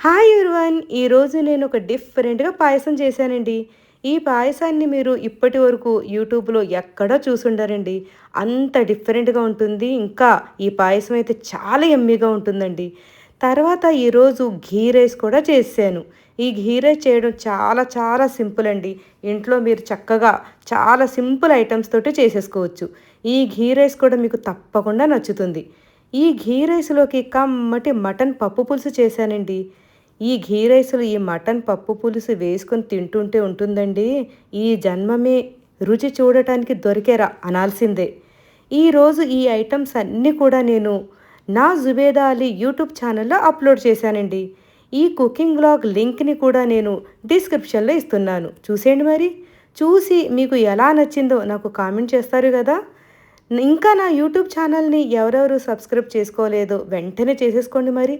Hi everyone ఈరోజు నేను ఒక డిఫరెంట్గా పాయసం చేశానండి. ఈ పాయసాన్ని మీరు ఇప్పటి వరకు యూట్యూబ్లో ఎక్కడా చూసుండరండి. అంత డిఫరెంట్గా ఉంటుంది. ఇంకా ఈ పాయసం అయితే చాలా ఎమ్మీగా ఉంటుందండి. తర్వాత ఈరోజు ఘీ రైస్ కూడా చేశాను. ఈ ఘీ రైస్ చేయడం చాలా చాలా సింపుల్ అండి. ఇంట్లో మీరు చక్కగా చాలా సింపుల్ ఐటమ్స్ తోటి చేసేసుకోవచ్చు. ఈ ఘీ రైస్ కూడా మీకు తప్పకుండా నచ్చుతుంది. ఈ ఘీ రైస్లోకి కమ్మటి మటన్ పప్పు పులుసు చేశానండి. ఈ ఘీ రైసులు ఈ మటన్ పప్పు పులుసు వేసుకొని తింటుంటే ఉంటుందండి. ఈ జన్మమే రుచి చూడటానికి దొరికేరా అనాల్సిందే. ఈరోజు ఈ ఐటమ్స్ అన్నీ కూడా నేను నా జుబేదా అలీ యూట్యూబ్ ఛానల్లో అప్లోడ్ చేశానండి. ఈ కుకింగ్ బ్లాగ్ లింక్ని కూడా నేను డిస్క్రిప్షన్లో ఇస్తున్నాను. చూసేయండి మరి. చూసి మీకు ఎలా నచ్చిందో నాకు కామెంట్ చేస్తారు కదా. ఇంకా నా యూట్యూబ్ ఛానల్ని ఎవరెవరు సబ్స్క్రైబ్ చేసుకోలేదో వెంటనే చేసేసుకోండి మరి.